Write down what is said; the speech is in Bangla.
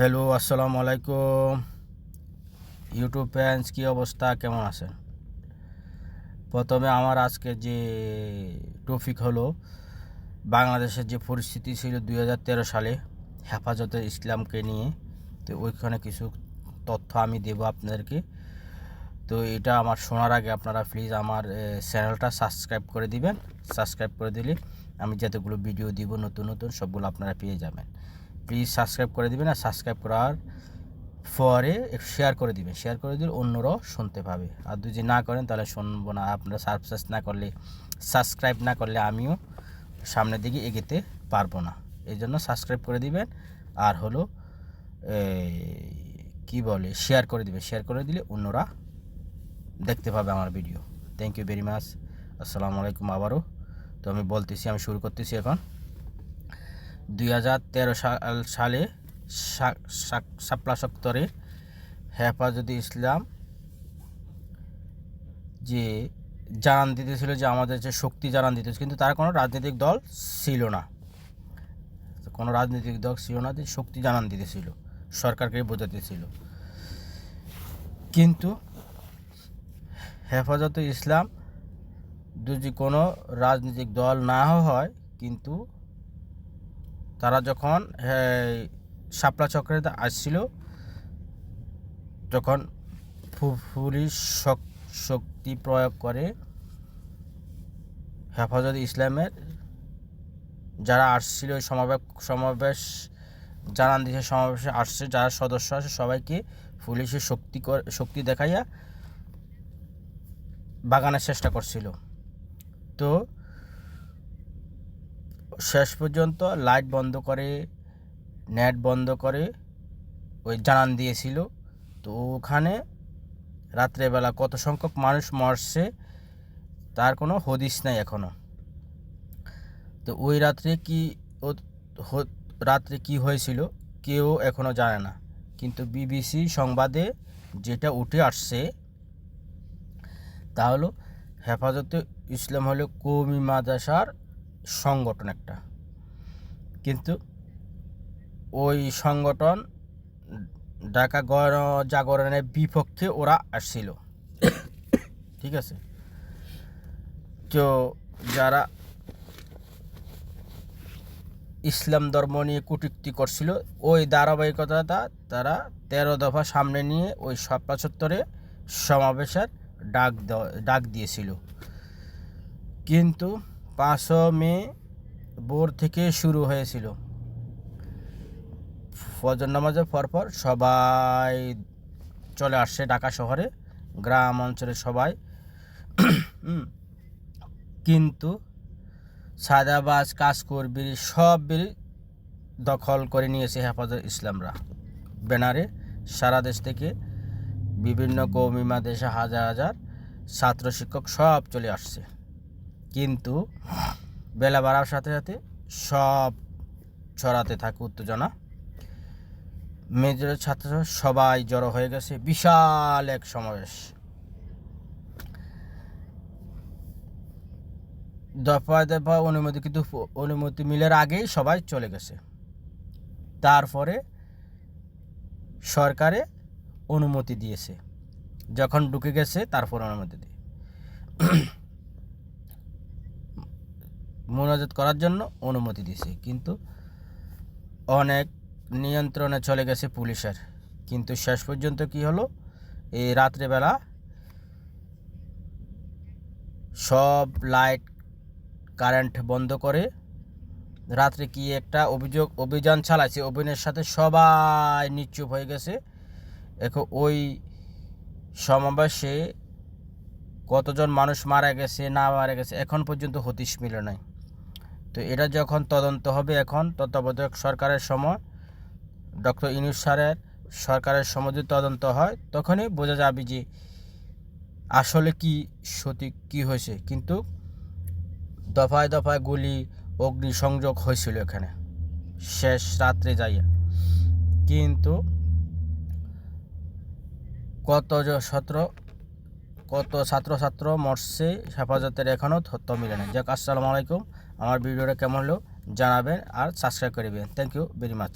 হ্যালো, আসসালামু আলাইকুম। ইউটিউব ফ্যান্স, কী অবস্থা? কেমন আছেন? প্রথমে আমার আজকে যে টপিক হলো, বাংলাদেশের যে পরিস্থিতি ছিল দু হাজার তেরো সালে, হেফাজতে ইসলামকে নিয়ে। তো ওইখানে কিছু তথ্য আমি দেব আপনাদেরকে। তো এটা আমার শোনার আগে আপনারা প্লিজ আমার চ্যানেলটা সাবস্ক্রাইব করে দিবেন। সাবস্ক্রাইব করে দিলে আমি যতগুলো ভিডিও দিব, নতুন নতুন সবগুলো আপনারা পেয়ে যাবেন। প্লিজ সাবস্ক্রাইব করে দিবেন আর সাবস্ক্রাইব করার পরে শেয়ার করে দিবেন। শেয়ার করে দিলে অন্যরাও শুনতে পাবে। আর যদি না করেন তাহলে শুনব না। আপনারা সাবস্ক্রাইব না করলে সাবস্ক্রাইব না করলে আমিও সামনের দিকে এগোতে পারব না। এই জন্য সাবস্ক্রাইব করে দিবেন। আর হলো কি বলে শেয়ার করে দিবে শেয়ার করে দিলে অন্যরা দেখতে পাবে আমার video thank you very much আসসালামু আলাইকুম আবারও। তো আমি বলতেছি, আমি শুরু করতেছি এখন। দুই সালে সা- সা- শাপলা সত্তরে হেফাজতে ইসলাম যে জানান দিতেছিল যে আমাদের যে শক্তি জানান দিতেছিল, কিন্তু তার কোনো রাজনৈতিক দল ছিল না। কোনো রাজনৈতিক দল ছিল না যে শক্তি জানান দিতেছিল, সরকারকে বোঝাতেছিল কিন্তু হেফাজতে ইসলাম যদি কোনো রাজনৈতিক দল না হয়, কিন্তু তারা যখন শাপলা চক্রে আসছিল, যখন পুলিশ শক্তি প্রয়োগ করে হেফাজত ইসলামের, যারা আসছিল সমাবেশ সমাবেশ, জানান দিয়েছে সমাবেশে আসছে, যারা সদস্য আছে সবাইকে পুলিশের শক্তি শক্তি দেখাইয়া বাগানের চেষ্টা করছিল। তো শেষ পর্যন্ত লাইট বন্ধ করে, নেট বন্ধ করে ওই জানান দিয়েছিল। তো ওখানে রাত্রেবেলা কত সংখ্যক মানুষ মরছে তার কোনো হদিস নাই এখনও তো ওই রাত্রে কি রাত্রে কি হয়েছিল কেউ এখনও জানে না। কিন্তু বিবিসি সংবাদে যেটা উঠে আসছে তা হলো, হেফাজতে ইসলাম হলো কৌমি মাদ্রাসার সংগঠন একটা। কিন্তু ওই সংগঠন ঢাকা গণ জাগরণের বিপক্ষে ওরা আসছিল। ঠিক আছে? তো যারা ইসলাম ধর্ম নিয়ে কটূক্তি করছিল, ওই ধারাবাহিকতা তারা তেরো দফা সামনে নিয়ে ওই সপ্তাহ চত্বরে সমাবেশের ডাক ডাক দিয়েছিল। কিন্তু পাঁচশো মে ভোর থেকে শুরু হয়েছিল। ফজর নামাজের পরপর সবাই চলে আসছে ঢাকা শহরে, গ্রাম অঞ্চলে সবাই। কিন্তু সাদাবাজ কাজকর বিড়ি, সব বিড়ি দখল করে নিয়েছে হেফাজত ইসলামরা। ব্যানারে সারা দেশ থেকে বিভিন্ন কৌমি দেশে হাজার হাজার ছাত্র শিক্ষক সব চলে আসছে। কিন্তু বেলা বাড়ার সাথে সাথে সব ছড়াতে থাকে উত্তেজনা। মেজরের ছাত্র সবাই জড়ো হয়ে গেছে, বিশাল এক সমাবেশ। দফায় দফায় অনুমতি কিন্তু অনুমতি মিলের আগেই সবাই চলে গেছে। তারপরে সরকারে অনুমতি দিয়েছে। যখন ঢুকে গেছে, তারপর অনুমতি দিয়ে। মোনাজাত করার জন্য অনুমতি দিয়েছে। কিন্তু অনেক নিয়ন্ত্রণে চলে গেছে পুলিশের। কিন্তু শেষ পর্যন্ত কি হলো? এই রাত্রেবেলা সব লাইট, কারেন্ট বন্ধ করে রাত্রে কি একটা অভিযোগ, অভিযান চালাইছে অভিযানের সাথে সবাই নিশ্চুপ হয়ে গেছে। এখন ওই সমাবেশে কতজন মানুষ মারা গেছে, না মারা গেছে, এখন পর্যন্ত হতিশ মিলে নাই। তো এটা যখন তদন্ত হবে এখন, তত্ত্বাবধায়ক সরকারের সময়, ডক্টর ইনুস স্যারের সরকারের সময় যদি তদন্ত হয়, তখনই বোঝা যাবে যে আসলে কি সঠিক কি হয়েছে। কিন্তু দফায় দফায় গুলি, অগ্নিসংযোগ হয়েছিল এখানে, শেষ রাত্রে যাইয়া। কিন্তু কত ছাত্র কত ছাত্রছাত্র মরছে, হেফাজতের এখনও তথ্য মিলে না। যাক, আসসালামু আলাইকুম। আমার ভিডিওটা কেমন হলো জানাবেন আর সাবস্ক্রাইব করবেন থ্যাংক ইউ ভেরি মাচ